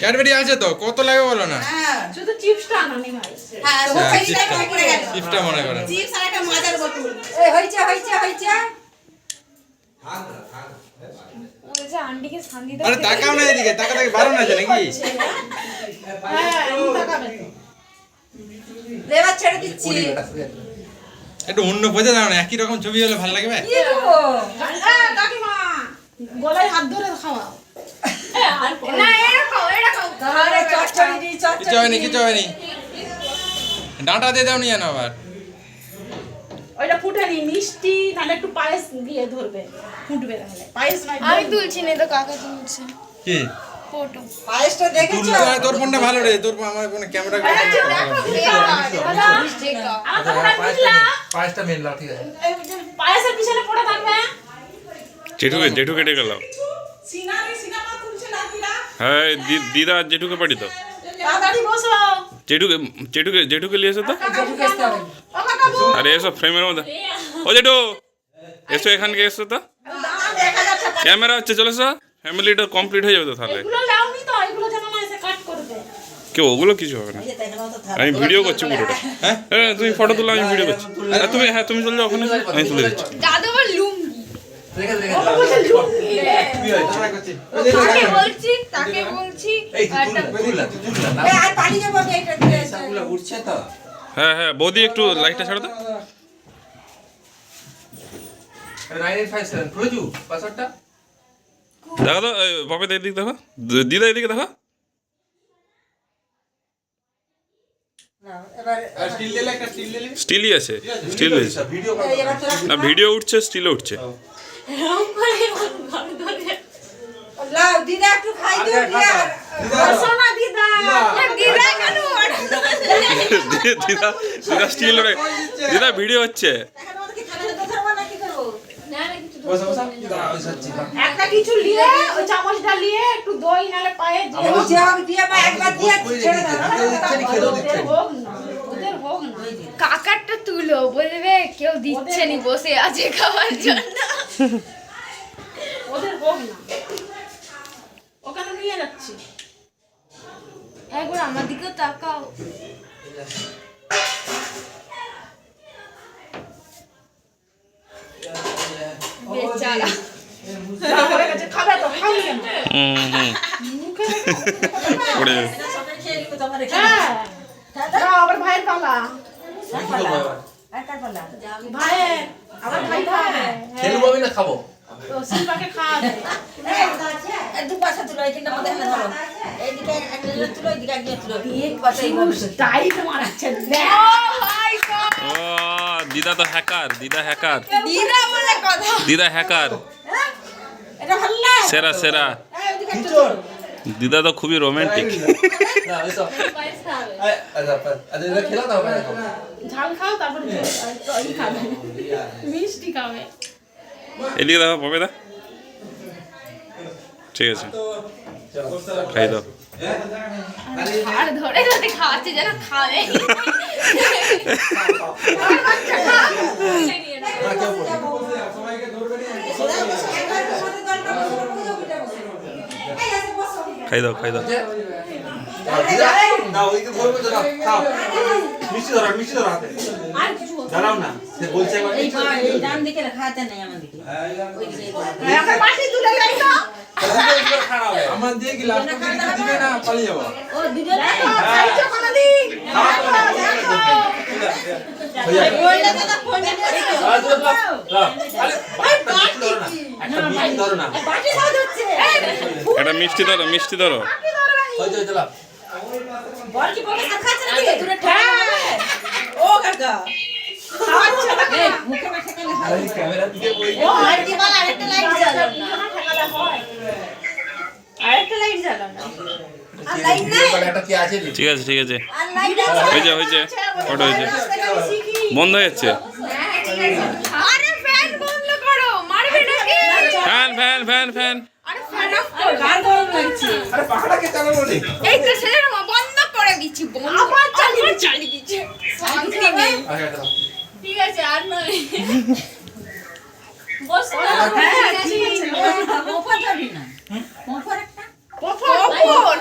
Cadbury আছে তো কত লাগে বলো না? শুধু চিপসটা আনানি ভাই। চিপটা মনে করে। হয়েছে হয়েছে হয়েছে। আন্টিকে শান্তি আরে তাকাও না এদিকে তাকা তাকে বারণ আছে নাকি? হ্যাঁ ছেড়ে দিচ্ছি। একটু অন্য বোঝা যাও না একই রকম ছবি হলে ভালো লাগবে? হ্যাঁ, গলায় হাত ধরে খাওয়াও। না এরকম এরকম তাহলে চচ্চড়ি দিই কিছু হয়নি কিছু হয়নি ডাঁটা দিয়ে দাও নি আবার। ওইটা ফুটেনি মিষ্টি নাহলে একটু পায়েস দিয়ে ধরবে। ফুটবে তাহলে। পায়েস নাই আমি তুলছি না তো কাকা তুলছে। কি? ফটো। পায়েসটা দেখেছ? তোর ফোনটা ভালো রে তোর আমার ফোনে ক্যামেরা আমার তো মনে বুঝলা পাঁচটা লাও ঠিক আছে। পায়েসের পিছনে পড়ে থাকবে জেঠুকে জেঠু কেটে গেল সিনারি সিনেমা খুলছে নাতিরা হ্যাঁ দি- দিদা জেঠুকে পাঠি তো জেঠুকে জেঠুকে জেঠুকে নিয়ে এসো তো। আরে এসো ফ্রেমের মধ্যে। ও জেঠু এসো এখানকে এসো তো। ক্যামেরা হচ্ছে চলে এসো। ফ্যামিলিটা কমপ্লিট হয়ে যাবে তো তাহলে। কেউ ওগুলো কিছু হবে না। আমি ভিডিও করছি পুরোটা। হ্যাঁ? হ্যাঁ, তুমি ফটো তুলো আমি ভিডিও করছি। হ্যাঁ তুমি হ্যাঁ তুমি চলে যাও ওখানে আমি তুলে দিচ্ছি। হ্যাঁ। হ্যাঁ বৌদি একটু লাইটটা ছাড়ো তো। নাইন এইট ফাইভ সেভেন প্রজু দেখো তো বাপে এদিকে দেখো। দিদা এদিকে দেখো। স্টিল স্টিল স্টিলই আছে স্টিল না ভিডিও উঠছে স্টিলও উঠছে। লাও দিদা একটু খাই দিও দিয়া। বসো দিদা। দিদা। কেন দিদা দিদা স্টিল দিদা ভিডিও হচ্ছে। একটা কিছু নিয়ে ওই চামচটা নিয়ে একটু দই নালে পায়ে দিয়ে একবার দিয়ে ছেড়ে দাও। কাকারটা তুলো বলবে কেউ দিচ্ছে নি বসে আছে খাওয়ার জন্য। ওদের হোক না ওখানে নিয়ে যাচ্ছি একবার আমার দিকেও তাকাও বেচারা হয়ে হ্যাঁ আবার ভাইয়ের পালা খেলব আমি না খাব দিদা তো হ্যাকার দিদা হ্যাকার। দিদা হ্যাকার। না? সেরা সেরা। দিদা তো খুবই রোমান্টিক আচ্ছা আচ্ছা এটা খেলা দাও না ঝাল খাও তারপরে ই খাবে। মিষ্টি খাবে। এদিকে দেখো পপেদা ঠিক আছে। খাই দাও। আর ধরে ধরে খাওয়াচ্ছে যেন খাবে না কেউ বলবে সবাইকে ধরবে নি খাই দাও খাই দাও ধরো না এটা মিষ্টি ধরো মিষ্টি ধরো। ঠেকা আছে? ঠিক আছে ঠিক আছে। হয়েছে হয়েছে। ফটো হয়েছে। বন্ধ হয়ে যাচ্ছে? আরে ফ্যান বন্ধ করো। ফ্যান ফ্যান ফ্যান ফ্যান আরে এই তো বন্ধ করে দিচ্ছি বন্ধ আবার চালিয়ে চালিয়ে দিচ্ছে। শান্তি নেই। আচ্ছা এটা দাও। ঠিক আছে আর নয়। বস। হ্যাঁ ঠিক আছে মোফা যাবি না। মোফার একটা। পপর পপর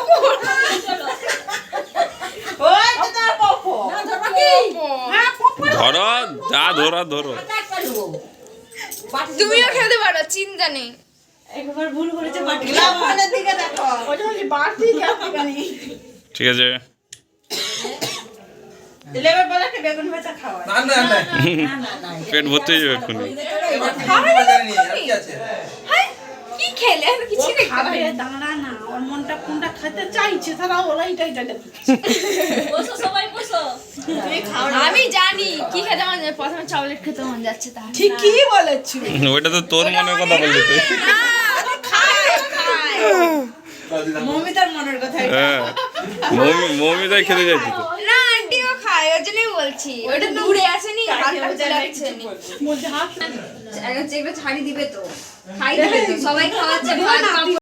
পপর ওই তো তার পপর না ধরবা কি? হ্যাঁ পপর ধরো যা ধরো ধরো। বাটি তুমিও খেলতে পারো চিন্তা নেই। একবার ভুল করেছে বাটি লাফানের দিকে দেখো। ওটা হচ্ছে বাড়তি ক্যাপসিকানি ঠিক আছে। লেবে বলে একটা বেগুন ভাজা খাওয়া না না না। না না না পেট ভর্তি হয়ে যাবে এক্ষুনি। খাবে জানি আর কি আছে? কি খেলে? আমি কিছু খাবে পাই দাঁড়া না ওর মনটা কোনটা খেতে চাইছে তারা ওরাই টাই টাই আমি জানি কি খেতে মন প্রথমে চকলেট খেতে মন যাচ্ছে তাহলে। ঠিকই বলেছি। ওইটা তো তোর মনের কথা বললি তুই। মমিতার মনের কথা হ্যাঁ। মৌমি খেতে যাচ্ছি না আন্টিও খায় ওই জন্যই বলছি। ওটা দূরে আছে নি হাতটা লাগছে নি। বলছে হাত একটা ছাড়ি দিবে তো। খাই দিবে তো সবাই খাওয়াচ্ছে ভাত